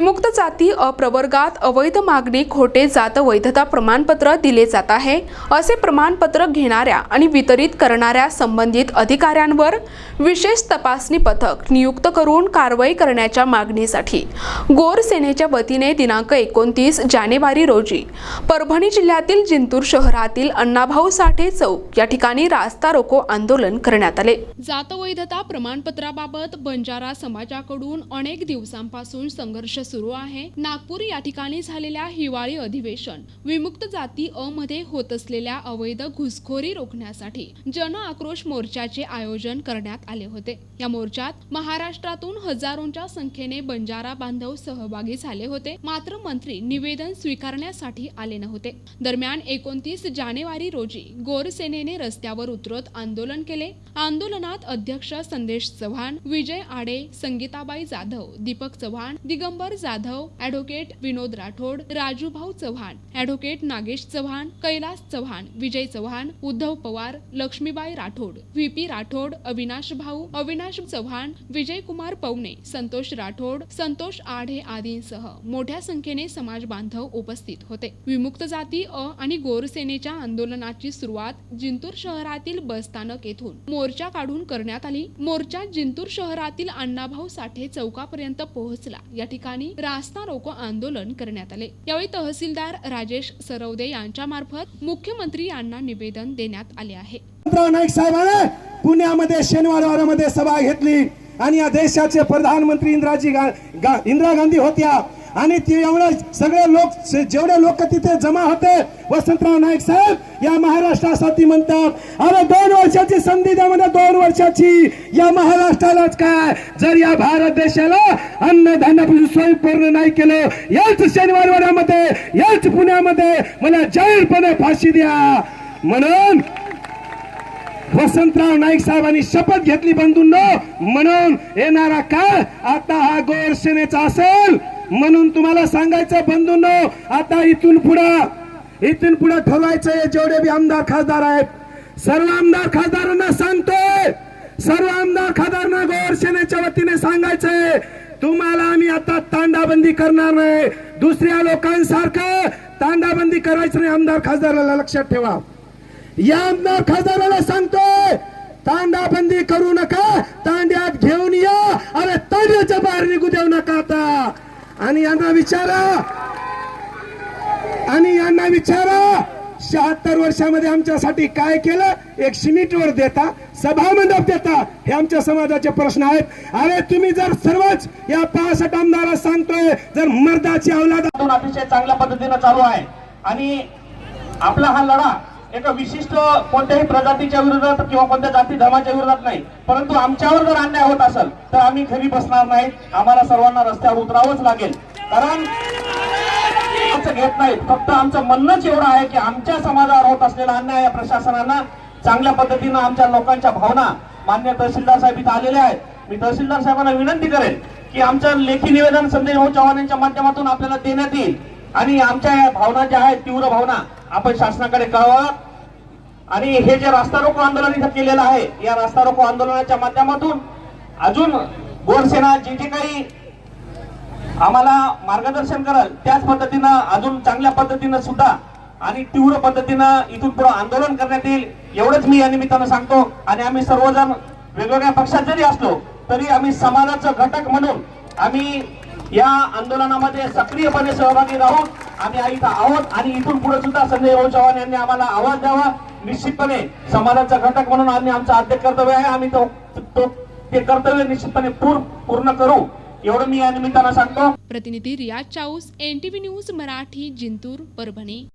विमुक्त जाती अप्रवर्गात अवैध मागणी खोटे जात वैधता प्रमाणपत्र दिले जात आहे. असे प्रमाणपत्र घेणाऱ्या आणि वितरित करणाऱ्या संबंधित अधिकाऱ्यांवर विशेष तपासणी पथक नियुक्त करून कारवाई करण्याच्या मागणीसाठी गोर सेनेच्या वतीने दिनांक एकोणतीस जानेवारी रोजी परभणी जिल्ह्यातील जिंतूर शहरातील अण्णाभाऊ साठे चौक या ठिकाणी रास्ता रोको आंदोलन करण्यात आले. जातवैधता प्रमाणपत्राबाबत बंजारा समाजाकडून अनेक दिवसांपासून संघर्ष सुरू आहे. नागपूर या ठिकाणी झालेल्या हिवाळी अधिवेशन विमुक्त जाती अ मध्ये होत असलेल्या अवैध घुसखोरी रोखण्यासाठी जन आक्रोश मोर्चाचे आयोजन करण्यात आले होते. या मोर्चात महाराष्ट्रातून हजारोंच्या संख्येने बंजारा बांधव सहभागी झाले होते. मात्र मंत्री निवेदन स्वीकारण्यासाठी आले नव्हते. दरम्यान एकोणतीस जानेवारी रोजी गोरसेनेने रस्त्यावर उतरत आंदोलन केले. आंदोलनात अध्यक्ष Sandesh Chavan Vijay Ade Sangeetabai Jadhav Deepak Chavan Digambar Jadhav advocate Vinod Rathod Rajubhau Chavan advocate Nagesh Chavan Kailas Chavan Vijay Chavan Uddhav Pawar Laxmibai Rathod V P Rathod Avinash Bhau Avinash Chavan Vijay Kumar पवने Santosh Rathod Santosh आढे आदींसह मोठ्या संख्येने समाज बांधव उपस्थित होते. विमुक्त जाती अ आणि गोरसेनेच्या आंदोलनाची सुरुवात जिंतूर शहरातील बसस्थानक येथून मोर्चा काढून करण्यात आली. मोर्चा जिंतूर शहरातील अण्णाभाऊ साठे चौकापर्यंत पोहोचला. या ठिकाणी रास्ता रोको आंदोलन करण्यात आले. यावेळी तहसीलदार राजेश सरवदे यांच्या मार्फत मुख्यमंत्री यांना निवेदन देण्यात आले आहे. नाईक पुण्यामध्ये शनिवारवारामध्ये सभा घेतली आणि या देशाचे प्रधानमंत्री इंदिराजी गा, गा, इंदिरा गांधी होत्या. आणि ते एवढं सगळे लोक जेवढे लोक तिथे जमा होते वसंतराव नाईक साहेब या महाराष्ट्रासाठी म्हणतात अरे दोन वर्षाची संधी द्या म्हणजे दोन वर्षाची. या महाराष्ट्रालाच काय? जर या भारत देशाला अन्न अन्नधान्यापासून स्वयंपूर्ण नाही केलं याच शनिवारवाड्यामध्ये याच पुण्यामध्ये मला जाहीरपणे फाशी द्या. म्हणून वसंतराव नाईक साहेबांनी शपथ घेतली बंधूंनो म्हणून येणारा काळ आता हा गोर सेनेचा असेल. म्हणून तुम्हाला सांगायचं बंधूंनो आता इथून पुढं इथून पुढे ठरवायचंय जेवढे बी आमदार खासदार आहेत. सर्व आमदार खासदारांना सांगतोय. सर्व आमदार खासदारांना गोर सेनेच्या वतीने सांगायचंय. तुम्हाला आम्ही आता तांडाबंदी करणार नाही. दुसऱ्या लोकांसारखं तांडाबंदी करायचं नाही. आमदार खासदाराला लक्षात ठेवा. या आमदार खासदाराला सांगतोय तांडाबंदी करू नका तांड्यात घेऊन या. अरे तांड्याच्या बाहेर निघू देऊ नका आता. आणि यांना विचारा. आणि यांना विचारा. शहात्तर वर्षामध्ये आमच्यासाठी काय केलं? एक सिमेंटवर देता सभामंडप देता. हे आमच्या समाजाचे प्रश्न आहेत. अरे तुम्ही जर सर्वच या पासष्ट आमदाराला सांगतोय जर मर्दाची अवलाद अतिशय चांगल्या पद्धतीनं चालू आहे. आणि आपला हा लढा एका विशिष्ट कोणत्याही प्रजातीच्या विरोधात किंवा कोणत्या जाती धर्माच्या विरोधात नाही. परंतु आमच्यावर जर अन्याय होत असेल तर आम्ही घरी बसणार नाही. आम्हाला सर्वांना रस्त्यावर उतरावंच लागेल. कारण घेत नाहीत फक्त आमचं म्हणणंच एवढं आहे की आमच्या समाजावर होत असलेला अन्याय या प्रशासनानं चांगल्या पद्धतीनं आमच्या लोकांच्या भावना मान्य तहसीलदार साहेब इथं आलेले आहेत. मी तहसीलदार साहेबांना विनंती करेन की आमचं लेखी निवेदन संजय भाऊ चव्हाण यांच्या माध्यमातून आपल्याला देण्यात येईल. आणि आमच्या या भावना ज्या आहेत तीव्र भावना आपण शासनाकडे कळवा. आणि हे जे रास्ता रोको आंदोलन इथं केलेलं आहे या रास्ता रोको आंदोलनाच्या माध्यमातून अजून गोरसेना जे जे काही आम्हाला मार्गदर्शन कराल त्याच पद्धतीनं अजून चांगल्या पद्धतीनं सुद्धा आणि तीव्र पद्धतीनं इथून पुढे आंदोलन करण्यात येईल एवढंच मी या निमित्तानं सांगतो. आणि आम्ही सर्वजण वेगवेगळ्या पक्षात जरी असलो तरी आम्ही समाजाचं घटक म्हणून आम्ही या आंदोलनामध्ये सक्रियपणे सहभागी राहून आम्ही आई आहोत आणि इथून पुढे सुद्धा संजय भाऊ चव्हाण यांनी आम्हाला आवाज द्यावा. निश्चितपणे समाजाचा घटक म्हणून आम्ही आमचं आद्य कर्तव्य आहे. आम्ही तो तो- ते कर्तव्य निश्चितपणे पूर्ण करू. एवढं मी या निमित्तानं सांगतो. प्रतिनिधी रियाज चाऊस एनटीव्ही न्यूज मराठी जिंतूर परभणी.